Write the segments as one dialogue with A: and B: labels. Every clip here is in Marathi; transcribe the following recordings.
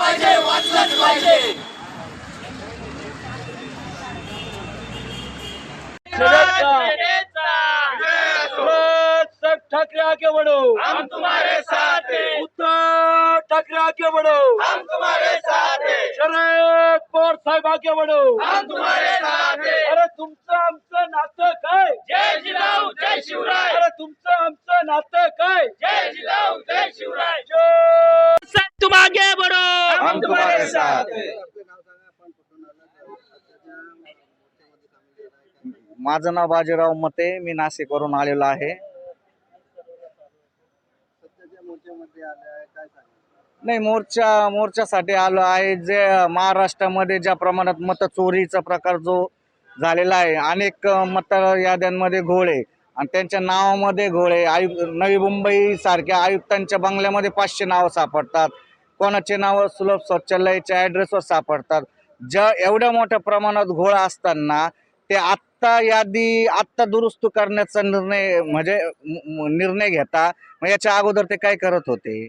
A: पाहिजे वाचलंच पाहिजे.
B: ठाकरे आगे बढ़ो
A: हम तुम्हारे साथ हैं.
B: उद्धव ठाकरे आगे बढ़ो
A: हम तुम्हारे साथ हैं.
B: शरद पवार साहेब आगे बढ़ो
A: हम तुम्हारे साथ हैं.
B: अरे तुमचं आमचं नातं काय?
A: जय जिजाऊ जय शिवराय
B: अरे तुमचं आमचं नातं काय
A: जय जिजाऊ जय शिवराय
B: जय
A: तुम आगे बढ़ो
C: हम तुम्हारे साथ माझं नाव बाजीराव मते मी नाशिकवरून आलेलो आहे. नाही मोर्चा मोर्चासाठी आलो आहे. जे महाराष्ट्रामध्ये ज्या प्रमाणात मत चोरीचा प्रकार जो झालेला आहे अनेक मत याद्यांमध्ये घोळे आणि त्यांच्या नावामध्ये घोळे. आयुक्त नवी मुंबई सारख्या आयुक्तांच्या बंगल्यामध्ये पाचशे नावं सापडतात. कोणाचे नावं सुलभ शौचालयाच्या ॲड्रेसवर सापडतात. ज्या एवढ्या मोठ्या प्रमाणात घोळ असताना ते आत्ता यादी आत्ता दुरुस्त करण्याचा निर्णय म्हणजे निर्णय घेता मग याच्या अगोदर ते काय करत होते?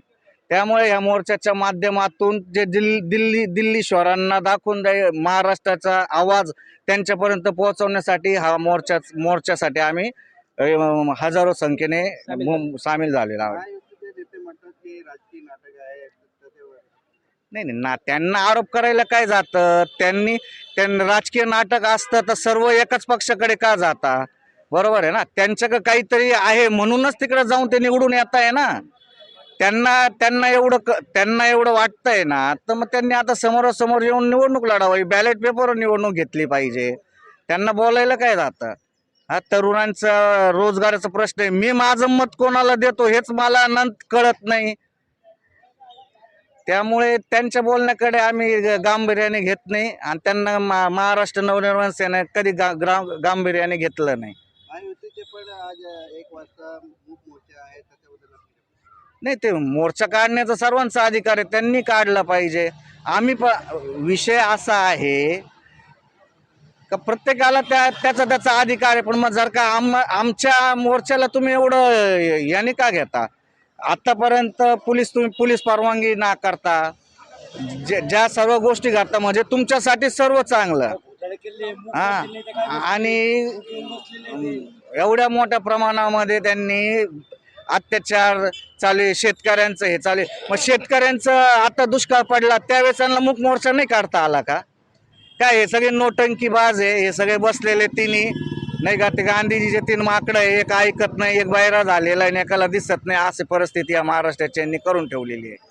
C: त्यामुळे या मोर्चाच्या माध्यमातून जे दिल्ली दिल्ली दिल्ली शहरांना दाखवून द्याय महाराष्ट्राचा आवाज त्यांच्यापर्यंत पोहोचवण्यासाठी हा मोर्चा मोर्चासाठी आम्ही हजारो संख्येने सामील झालेला आहोत. नाही नाही ना त्यांना आरोप करायला काय जातं? त्यांनी त्यांना राजकीय नाटक असतं तर सर्व एकाच पक्षाकडे का जाता? बरोबर आहे ना? त्यांच्याकडे काहीतरी आहे म्हणूनच तिकडे जाऊन ते निवडून येत आहे ना? त्यांना त्यांना एवढं क- त्यांना एवढं वाटतंय ना? तर मग त्यांनी आता समोरासमोर येऊन निवडणूक लढावी बॅलेट पेपरवर निवडणूक घेतली पाहिजे. त्यांना बोलायला काय जातं? हा तरुणांचा रोजगाराचा प्रश्न आहे. मी माझं मत कोणाला देतो हेच मला नंत कळत नाही. त्यामुळे त्यांच्या बोलण्याकडे आम्ही गांभीर्याने घेत नाही आणि त्यांना मा- महाराष्ट्र नवनिर्माण सेना कधी गा- ग्रा- गांभीर्याने घेतलं नाही. नाही ते मोर्चा काढण्याचा सर्वांचा अधिकार आहे त्यांनी काढला पाहिजे. आम्ही पण विषय असा आहे का प्रत्येकाला त्या त्याचा त्याचा अधिकार आहे पण मग जर का आम आमच्या मोर्चाला तुम्ही एवढं याने का घेता? आत्तापर्यंत पोलीस तुम्ही पोलीस परवानगी नाकारता करता. ज्या सर्व गोष्टी करता म्हणजे तुमच्यासाठी सर्व चांगलं. हा. आणि एवढ्या मोठ्या प्रमाणामध्ये त्यांनी अत्याचार चालू शेतकऱ्यांचं हे चालू मग शेतकऱ्यांचं आता दुष्काळ पडला त्यावेळेस त्यांना मुख मोर्चा नाही काढता आला का? काय हे सगळे नोटंकी बाज आहे हे सगळे बसलेले तिन्ही. नाही का ते गांधीजीचे तीन माकडं आहे एक ऐकत नाही एक बाहेर झालेला आहे आणि एकाला दिसत नाही अशी परिस्थिती या महाराष्ट्राच्यांनी करून ठेवलेली आहे.